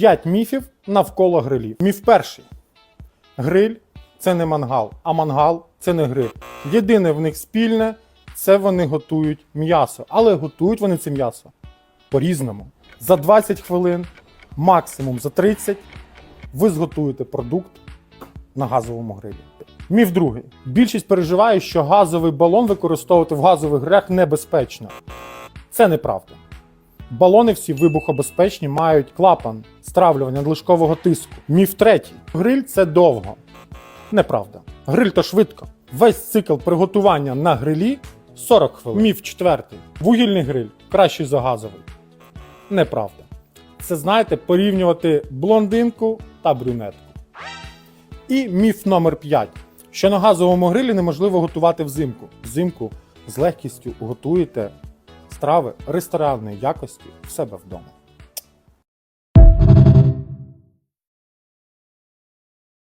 5 міфів навколо грилів. Міф перший. Гриль це не мангал, а мангал це не гриль. Єдине в них спільне це вони готують м'ясо. Але готують вони це м'ясо по-різному. За 20 хвилин, максимум за 30, ви зготуєте продукт на газовому грилі. Міф другий. Більшість переживає, що газовий балон використовувати в газових грилях небезпечно. Це неправда. Балони всі вибухобезпечні мають клапан стравлювання надлишкового тиску. Міф третій. Гриль це довго. Неправда. Гриль то швидко. Весь цикл приготування на грилі 40 хвилин. Міф четвертий. Вугільний гриль кращий за газовий. Неправда. Це знаєте, порівнювати блондинку та брюнетку. І міф номер 5. Що на газовому грилі неможливо готувати взимку. Взимку з легкістю готуєте страви ресторанної якості в себе вдома.